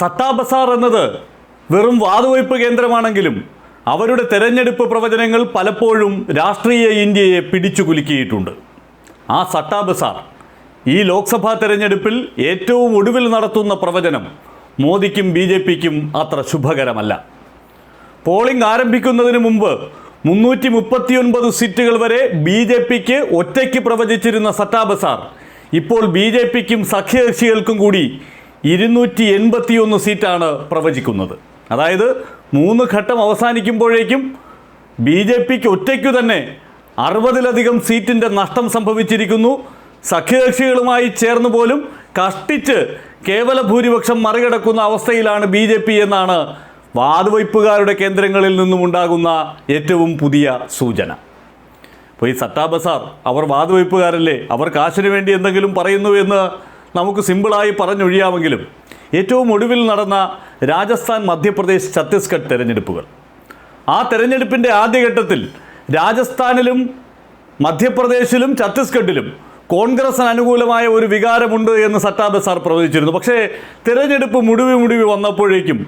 സത്താ ബസാർ എന്നത് വെറും വാതുവയ്പ് കേന്ദ്രമാണെങ്കിലും അവരുടെ തെരഞ്ഞെടുപ്പ് പ്രവചനങ്ങൾ പലപ്പോഴും രാഷ്ട്രീയ ഇന്ത്യയെ പിടിച്ചു കുലുക്കിയിട്ടുണ്ട്. ആ സട്ടാ ബസാർ ഈ ലോക്സഭാ തെരഞ്ഞെടുപ്പിൽ ഏറ്റവും ഒടുവിൽ നടത്തുന്ന പ്രവചനം മോദിക്കും ബി ജെ പിക്കും അത്ര ശുഭകരമല്ല. പോളിംഗ് ആരംഭിക്കുന്നതിന് മുമ്പ് മുന്നൂറ്റി മുപ്പത്തിയൊൻപത് സീറ്റുകൾ വരെ ബി ജെ പിക്ക് ഒറ്റയ്ക്ക് പ്രവചിച്ചിരുന്ന സത്താ ബസാർ ഇപ്പോൾ ബി ജെ പിക്കും സഖ്യകക്ഷികൾക്കും കൂടി ഇരുന്നൂറ്റി എൺപത്തിയൊന്ന് സീറ്റാണ് പ്രവചിക്കുന്നത്. അതായത് മൂന്ന് ഘട്ടം അവസാനിക്കുമ്പോഴേക്കും ബി ജെ പിക്ക് ഒറ്റയ്ക്കു തന്നെ അറുപതിലധികം സീറ്റിന്റെ നഷ്ടം സംഭവിച്ചിരിക്കുന്നു. സഖ്യകക്ഷികളുമായി ചേർന്ന് പോലും കഷ്ടിച്ച് കേവല ഭൂരിപക്ഷം മറികടക്കുന്ന അവസ്ഥയിലാണ് ബി ജെ പി എന്നാണ് വാതുവയ്പ്പുകാരുടെ കേന്ദ്രങ്ങളിൽ നിന്നും ഉണ്ടാകുന്ന ഏറ്റവും പുതിയ സൂചന. അപ്പോൾ ഈ സത്താ ബസാർ അവർ വാതുവയ്പ്പുകാരല്ലേ? അവർ കാശിന് വേണ്ടി എന്തെങ്കിലും പറയുന്നു എന്ന് നമുക്ക് സിമ്പിളായി പറഞ്ഞൊഴിയാമെങ്കിലും ഏറ്റവും ഒടുവിൽ നടന്ന രാജസ്ഥാൻ മധ്യപ്രദേശ് ഛത്തീസ്ഗഡ് തെരഞ്ഞെടുപ്പുകൾ. ആ തെരഞ്ഞെടുപ്പിന്റെ ആദ്യഘട്ടത്തിൽ രാജസ്ഥാനിലും മധ്യപ്രദേശിലും ഛത്തീസ്ഗഡിലും കോൺഗ്രസിന് അനുകൂലമായ ഒരു വികാരമുണ്ട് എന്ന് സത്താ സാർ പ്രവചിച്ചിരുന്നു പക്ഷേ തിരഞ്ഞെടുപ്പ് മുടിവി മുടിവി വന്നപ്പോഴേക്കും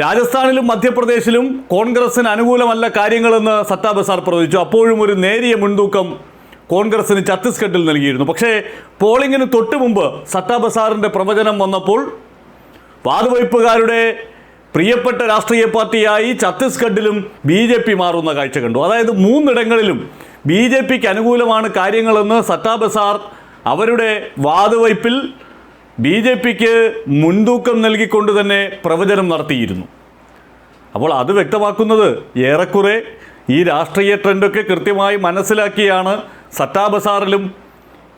രാജസ്ഥാനിലും മധ്യപ്രദേശിലും കോൺഗ്രസിന് അനുകൂലമല്ല കാര്യങ്ങളെന്ന് സത്താ സാർ പ്രവചിച്ചു അപ്പോഴും ഒരു നേരിയ മുൻതൂക്കം കോൺഗ്രസിന് ഛത്തീസ്ഗഡിൽ നൽകിയിരുന്നു. പക്ഷേ പോളിംഗിന് തൊട്ടു മുമ്പ് സത്താബസാറിന്റെ പ്രവചനം വന്നപ്പോൾ വാതുവയ്പ്പുകാരുടെ പ്രിയപ്പെട്ട രാഷ്ട്രീയ പാർട്ടിയായി ഛത്തീസ്ഗഡിലും ബി ജെ പി മാറുന്ന കാഴ്ച കണ്ടു. അതായത് മൂന്നിടങ്ങളിലും ബി ജെ പിക്ക് അനുകൂലമാണ് കാര്യങ്ങളെന്ന് സത്താബസാർ അവരുടെ വാതുവയ്പ്പിൽ ബി ജെ പിക്ക് മുൻതൂക്കം നൽകിക്കൊണ്ട് തന്നെ പ്രവചനം നടത്തിയിരുന്നു. അപ്പോൾ അത് വ്യക്തമാക്കുന്നത് ഏറെക്കുറെ ഈ രാഷ്ട്രീയ ട്രെൻഡൊക്കെ കൃത്യമായി മനസ്സിലാക്കിയാണ് സത്താ ബസാറിലും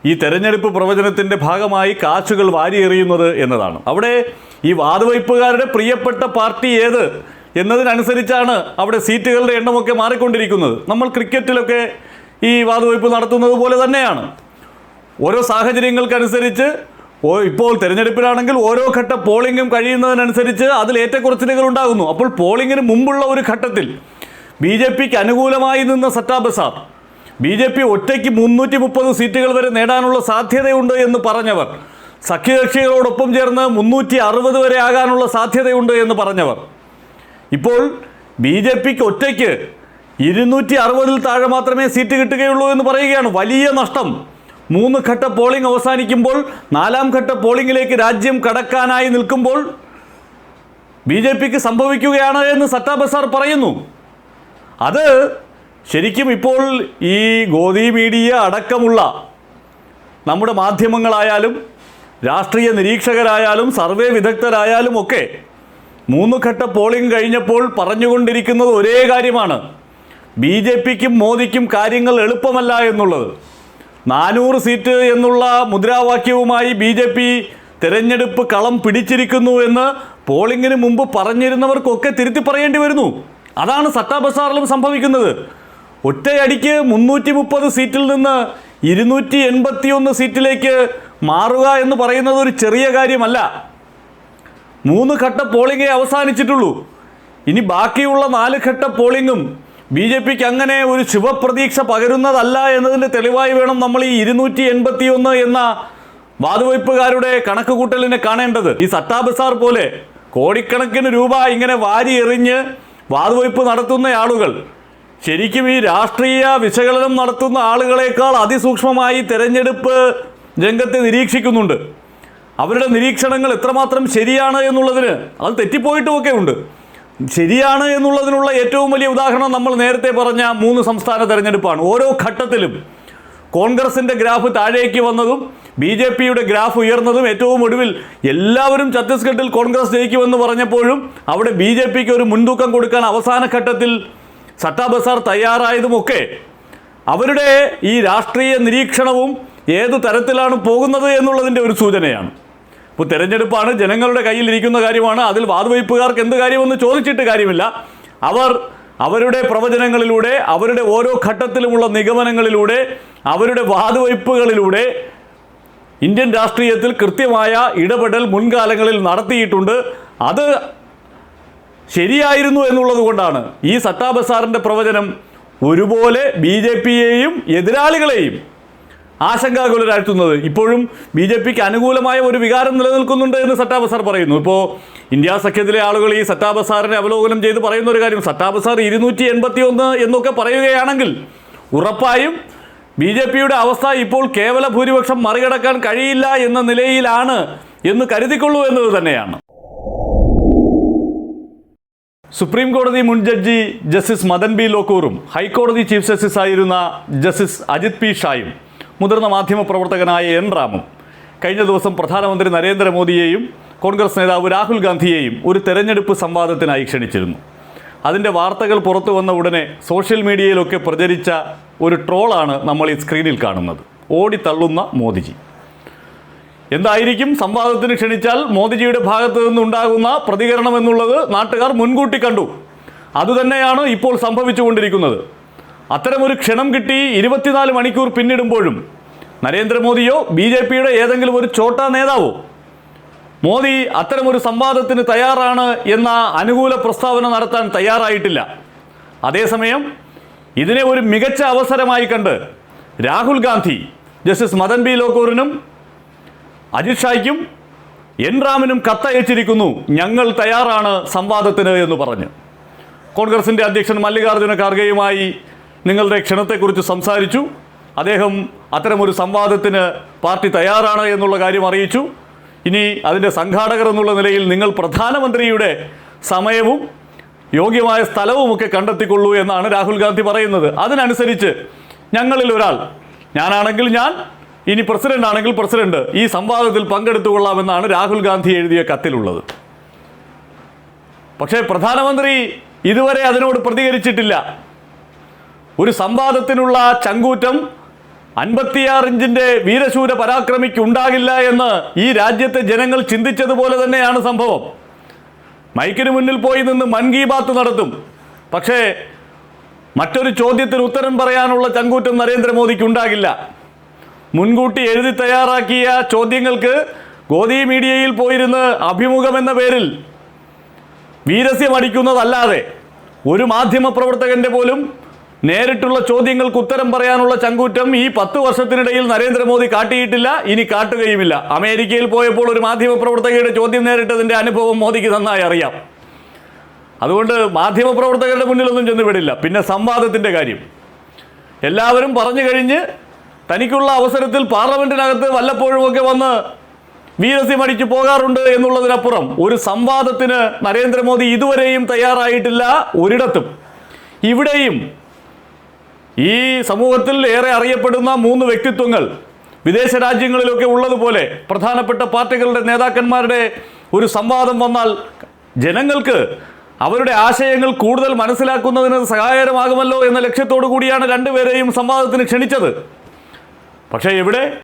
ഈ തെരഞ്ഞെടുപ്പ് പ്രവചനത്തിന്റെ ഭാഗമായി കാശുകൾ വാരിയെറിയുന്നത് എന്നതാണ്. അവിടെ ഈ വാതുവയ്പ്പുകാരുടെ പ്രിയപ്പെട്ട പാർട്ടി ഏത് എന്നതിനനുസരിച്ചാണ് അവിടെ സീറ്റുകളുടെ എണ്ണമൊക്കെ മാറിക്കൊണ്ടിരിക്കുന്നത്. നമ്മൾ ക്രിക്കറ്റിലൊക്കെ ഈ വാതുവയ്പ്പ് നടത്തുന്നത് പോലെ തന്നെയാണ്. ഓരോ സാഹചര്യങ്ങൾക്കനുസരിച്ച് ഇപ്പോൾ തിരഞ്ഞെടുപ്പിലാണെങ്കിൽ ഓരോ ഘട്ട പോളിംഗും കഴിയുന്നതിനനുസരിച്ച് അതിൽ ഏറ്റക്കുറച്ചിലുകൾ ഉണ്ടാകുന്നു. അപ്പോൾ പോളിംഗിന് മുമ്പുള്ള ഒരു ഘട്ടത്തിൽ ബി ജെ പിക്ക് അനുകൂലമായി നിന്ന Satta Bazar B J P ഒറ്റയ്ക്ക് മുന്നൂറ്റി മുപ്പത് സീറ്റുകൾ വരെ നേടാനുള്ള സാധ്യതയുണ്ട് എന്ന് പറഞ്ഞവർ. സഖ്യകക്ഷികളോടൊപ്പം ചേർന്ന് മുന്നൂറ്റി അറുപത് വരെ ആകാനുള്ള സാധ്യതയുണ്ട് എന്ന് പറഞ്ഞവർ. ഇപ്പോൾ ബി ജെ പിക്ക് ഒറ്റയ്ക്ക് ഇരുന്നൂറ്റി അറുപതിൽ താഴെ മാത്രമേ സീറ്റ് കിട്ടുകയുള്ളൂ എന്ന് പറയുകയാണ് വലിയ നഷ്ടം. മൂന്ന് ഘട്ട പോളിംഗ് അവസാനിക്കുമ്പോൾ നാലാം ഘട്ട പോളിംഗിലേക്ക് രാജ്യം കടക്കാനായി നിൽക്കുമ്പോൾ ബി ജെ പിക്ക് സംഭവിക്കുകയാണ് എന്ന് സത്താബസാർ പറയുന്നു. അത് ശരിക്കും ഇപ്പോൾ ഈ ഗോദി മീഡിയ അടക്കമുള്ള നമ്മുടെ മാധ്യമങ്ങളായാലും രാഷ്ട്രീയ നിരീക്ഷകരായാലും സർവേ വിദഗ്ധരായാലും ഒക്കെ മൂന്ന് ഘട്ട പോളിംഗ് കഴിഞ്ഞപ്പോൾ പറഞ്ഞുകൊണ്ടിരിക്കുന്നത് ഒരേ കാര്യമാണ്. ബി ജെ പിക്കും മോദിക്കും കാര്യങ്ങൾ എളുപ്പമല്ല എന്നുള്ളത്. നാനൂറ് സീറ്റ് എന്നുള്ള മുദ്രാവാക്യവുമായി ബി ജെ പി തെരഞ്ഞെടുപ്പ് കളം പിടിച്ചിരിക്കുന്നു എന്ന് പോളിംഗിന് മുമ്പ് പറഞ്ഞിരുന്നവർക്കൊക്കെ തിരുത്തി പറയേണ്ടി വരുന്നു. അതാണ് സത്താബസാറിലും സംഭവിക്കുന്നത്. ഒറ്റയടിക്ക് മുന്നൂറ്റി മുപ്പത് സീറ്റിൽ നിന്ന് ഇരുന്നൂറ്റി എൺപത്തിയൊന്ന് സീറ്റിലേക്ക് മാറുക എന്ന് പറയുന്നത് ഒരു ചെറിയ കാര്യമല്ല. മൂന്ന് ഘട്ട പോളിംഗേ അവസാനിച്ചിട്ടുള്ളൂ. ഇനി ബാക്കിയുള്ള നാല് ഘട്ട പോളിംഗും ബി ജെ പിക്ക് അങ്ങനെ ഒരു ശുഭപ്രതീക്ഷ പകരുന്നതല്ല എന്നതിന്റെ തെളിവായി വേണം നമ്മൾ ഈ ഇരുന്നൂറ്റി എൺപത്തി ഒന്ന് എന്ന വാതുവയ്പ്പുകാരുടെ കണക്ക് കൂട്ടലിനെ കാണേണ്ടത്. ഈ സട്ടാബസാർ ബസാർ പോലെ കോടിക്കണക്കിന് രൂപ ഇങ്ങനെ വാരി എറിഞ്ഞ് വാതുവയ്പ്പ് നടത്തുന്ന ആളുകൾ ശരിക്കും ഈ രാഷ്ട്രീയ വിശകലനം നടത്തുന്ന ആളുകളെക്കാൾ അതിസൂക്ഷ്മമായി തെരഞ്ഞെടുപ്പ് രംഗത്തെ നിരീക്ഷിക്കുന്നുണ്ട്. അവരുടെ നിരീക്ഷണങ്ങൾ എത്രമാത്രം ശരിയാണ് എന്നുള്ളതിന് അത് തെറ്റിപ്പോയിട്ടുമൊക്കെ ഉണ്ട്. ശരിയാണ് എന്നുള്ളതിനുള്ള ഏറ്റവും വലിയ ഉദാഹരണം നമ്മൾ നേരത്തെ പറഞ്ഞ മൂന്ന് സംസ്ഥാന തെരഞ്ഞെടുപ്പാണ്. ഓരോ ഘട്ടത്തിലും കോൺഗ്രസിന്റെ ഗ്രാഫ് താഴേക്ക് വന്നതും ബി ജെ പിയുടെ ഗ്രാഫ് ഉയർന്നതും ഏറ്റവും ഒടുവിൽ എല്ലാവരും ഛത്തീസ്ഗഡിൽ കോൺഗ്രസ് ജയിക്കുമെന്ന് പറഞ്ഞപ്പോഴും അവിടെ ബി ജെ പിക്ക് ഒരു മുൻതൂക്കം കൊടുക്കാൻ അവസാന ഘട്ടത്തിൽ സട്ടാ ബസാർ തയ്യാറായതുമൊക്കെ അവരുടെ ഈ രാഷ്ട്രീയ നിരീക്ഷണവും ഏത് തരത്തിലാണ് പോകുന്നത് എന്നുള്ളതിന്റെ ഒരു സൂചനയാണ്. ഇപ്പോൾ തെരഞ്ഞെടുപ്പാണ് ജനങ്ങളുടെ കയ്യിലിരിക്കുന്ന കാര്യമാണ് അതിൽ വാതുവയ്പ്പുകാർക്ക് എന്ത് കാര്യമെന്ന് ചോദിച്ചിട്ട് കാര്യമില്ല. അവർ അവരുടെ പ്രവചനങ്ങളിലൂടെ അവരുടെ ഓരോ ഘട്ടത്തിലുമുള്ള നിഗമനങ്ങളിലൂടെ അവരുടെ വാതുവയ്പ്പുകളിലൂടെ ഇന്ത്യൻ രാഷ്ട്രീയത്തിൽ കൃത്യമായ ഇടപെടൽ മുൻകാലങ്ങളിൽ നടത്തിയിട്ടുണ്ട്. അത് ശരിയായിരുന്നു എന്നുള്ളത് കൊണ്ടാണ് ഈ സത്താ ബസാറിന്റെ പ്രവചനം ഒരുപോലെ ബി ജെ പിയെയും എതിരാളികളെയും ആശങ്കാകുലരാഴ്ത്തുന്നത് ഇപ്പോഴും ബി ജെ പിക്ക് അനുകൂലമായ ഒരു വികാരം നിലനിൽക്കുന്നുണ്ട് എന്ന് ബസാർ പറയുന്നു. ഇപ്പോൾ ഇന്ത്യ സഖ്യത്തിലെ ആളുകൾ ഈ സട്ടാ ബസാറിനെ അവലോകനം ചെയ്ത് പറയുന്ന ഒരു കാര്യം സട്ടാബസാർ ഇരുന്നൂറ്റി എൺപത്തി ഒന്ന് എന്നൊക്കെ പറയുകയാണെങ്കിൽ ഉറപ്പായും ബി ജെ പിയുടെ അവസ്ഥ ഇപ്പോൾ കേവല ഭൂരിപക്ഷം മറികടക്കാൻ കഴിയില്ല എന്ന നിലയിലാണ് എന്ന് കരുതിക്കൊള്ളൂ എന്നത് തന്നെയാണ്. സുപ്രീം കോടതി മുൻ ജഡ്ജി ജസ്റ്റിസ് മദൻ ബി ലോക്കൂറും ഹൈക്കോടതി ചീഫ് ജസ്റ്റിസ് ആയിരുന്ന ജസ്റ്റിസ് അജിത് പി ഷായും മുതിർന്ന മാധ്യമപ്രവർത്തകനായ എൻ റാമും കഴിഞ്ഞ ദിവസം പ്രധാനമന്ത്രി നരേന്ദ്രമോദിയെയും കോൺഗ്രസ് നേതാവ് രാഹുൽ ഗാന്ധിയെയും ഒരു തെരഞ്ഞെടുപ്പ് സംവാദത്തിനായി ക്ഷണിച്ചിരുന്നു. അതിന്റെ വാർത്തകൾ പുറത്തു വന്ന ഉടനെ സോഷ്യൽ മീഡിയയിലൊക്കെ പ്രചരിച്ച ഒരു ട്രോളാണ് നമ്മൾ ഈ സ്ക്രീനിൽ കാണുന്നത്. ഓടിത്തള്ളുന്ന മോദിജി. എന്തായിരിക്കും സംവാദത്തിന് ക്ഷണിച്ചാൽ മോദിജിയുടെ ഭാഗത്തു നിന്നുണ്ടാകുന്ന പ്രതികരണം എന്നുള്ളത് നാട്ടുകാർ മുൻകൂട്ടി കണ്ടു. അതുതന്നെയാണ് ഇപ്പോൾ സംഭവിച്ചുകൊണ്ടിരിക്കുന്നത്. അത്തരമൊരു ക്ഷണം കിട്ടി ഇരുപത്തിനാല് മണിക്കൂർ പിന്നിടുമ്പോഴും. നരേന്ദ്രമോദിയോ ബി ജെ പിയുടെ ഏതെങ്കിലും ഒരു ചോട്ട നേതാവോ? മോദി അത്തരമൊരു സംവാദത്തിന് തയ്യാറാണ് എന്ന അനുകൂല പ്രസ്താവന നടത്താൻ തയ്യാറായിട്ടില്ല. അതേസമയം ഇതിനെ ഒരു മികച്ച അവസരമായി കണ്ട് രാഹുൽ ഗാന്ധി ജസ്റ്റിസ് മദൻ ബി ലോക്കൂറിനും അജിത് എൻ റാമിനും കത്തയച്ചിരിക്കുന്നു ഞങ്ങൾ തയ്യാറാണ് സംവാദത്തിന് എന്ന് പറഞ്ഞ്. കോൺഗ്രസിന്റെ അധ്യക്ഷൻ മല്ലികാർജുന ഖാർഗെയുമായി നിങ്ങളുടെ ക്ഷണത്തെക്കുറിച്ച് സംസാരിച്ചു. അദ്ദേഹം അത്തരമൊരു സംവാദത്തിന് പാർട്ടി തയ്യാറാണ് എന്നുള്ള കാര്യം അറിയിച്ചു. ഇനി അതിന്റെ സംഘാടകർ എന്നുള്ള നിലയിൽ നിങ്ങൾ പ്രധാനമന്ത്രിയുടെ സമയവും യോഗ്യമായ സ്ഥലവുമൊക്കെ കണ്ടെത്തിക്കൊള്ളൂ എന്നാണ് രാഹുൽ ഗാന്ധി പറയുന്നത്. അതിനനുസരിച്ച് ഞങ്ങളിൽ ഒരാൾ ഞാനാണെങ്കിൽ ഞാൻ ഇനി പ്രസിഡന്റ് ആണെങ്കിൽ പ്രസിഡന്റ്. ഈ സംവാദത്തിൽ പങ്കെടുത്തുകൊള്ളാമെന്നാണ് രാഹുൽ ഗാന്ധി എഴുതിയ കത്തിലുള്ളത്. പക്ഷേ പ്രധാനമന്ത്രി ഇതുവരെ അതിനോട് പ്രതികരിച്ചിട്ടില്ല. ഒരു സംവാദത്തിനുള്ള ചങ്കൂറ്റം അൻപത്തിയാറ് ഇഞ്ചിന്റെ വീരശൂര പരാക്രമിക്ക് ഉണ്ടാകില്ല എന്ന് ഈ രാജ്യത്തെ ജനങ്ങൾ ചിന്തിച്ചതുപോലെ തന്നെയാണ് സംഭവം. മൈക്കിന് മുന്നിൽ പോയി നിന്ന് മൻ കി ബാത്ത് നടത്തും. പക്ഷേ മറ്റൊരു ചോദ്യത്തിന് ഉത്തരം പറയാനുള്ള ചങ്കൂറ്റം നരേന്ദ്രമോദിക്ക് ഉണ്ടാകില്ല മുൻകൂട്ടി എഴുതി തയ്യാറാക്കിയ ചോദ്യങ്ങൾക്ക് ഗോദി മീഡിയയിൽ പോയിരുന്ന് അഭിമുഖം എന്ന പേരിൽ വീരസ്യമടിക്കുന്നതല്ലാതെ ഒരു മാധ്യമ പ്രവർത്തകന്റെ പോലും നേരിട്ടുള്ള ചോദ്യങ്ങൾക്ക് ഉത്തരം പറയാനുള്ള ചങ്കൂറ്റം ഈ പത്ത് വർഷത്തിനിടയിൽ നരേന്ദ്രമോദി കാട്ടിയിട്ടില്ല ഇനി കാട്ടുകയുമില്ല. അമേരിക്കയിൽ പോയപ്പോൾ ഒരു മാധ്യമ പ്രവർത്തകയുടെ ചോദ്യം നേരിട്ടതിന്റെ അനുഭവം മോദിക്ക് നന്നായി അറിയാം. അതുകൊണ്ട് മാധ്യമ പ്രവർത്തകരുടെ മുന്നിലൊന്നും ചെന്ന് വിടില്ല പിന്നെ സംവാദത്തിന്റെ കാര്യം. എല്ലാവരും പറഞ്ഞു കഴിഞ്ഞ് തനിക്കുള്ള അവസരത്തിൽ പാർലമെന്റിനകത്ത് വല്ലപ്പോഴുമൊക്കെ വന്ന് വീരസ്യം അടിച്ചു പോകാറുണ്ട് എന്നുള്ളതിനപ്പുറം ഒരു സംവാദത്തിന് നരേന്ദ്രമോദി ഇതുവരെയും തയ്യാറായിട്ടില്ല ഒരിടത്തും. ഇവിടെയും ഈ സമൂഹത്തിൽ ഏറെ അറിയപ്പെടുന്ന മൂന്ന് വ്യക്തിത്വങ്ങൾ വിദേശ രാജ്യങ്ങളിലൊക്കെ ഉള്ളതുപോലെ പ്രധാനപ്പെട്ട പാർട്ടികളുടെ നേതാക്കന്മാരുടെ ഒരു സംവാദം വന്നാൽ ജനങ്ങൾക്ക് അവരുടെ ആശയങ്ങൾ കൂടുതൽ മനസ്സിലാക്കുന്നതിന് സഹായകരമാകുമല്ലോ എന്ന ലക്ഷ്യത്തോടു കൂടിയാണ് രണ്ടുപേരെയും സംവാദത്തിന് ക്ഷണിച്ചത്. പക്ഷേ എവിടെ?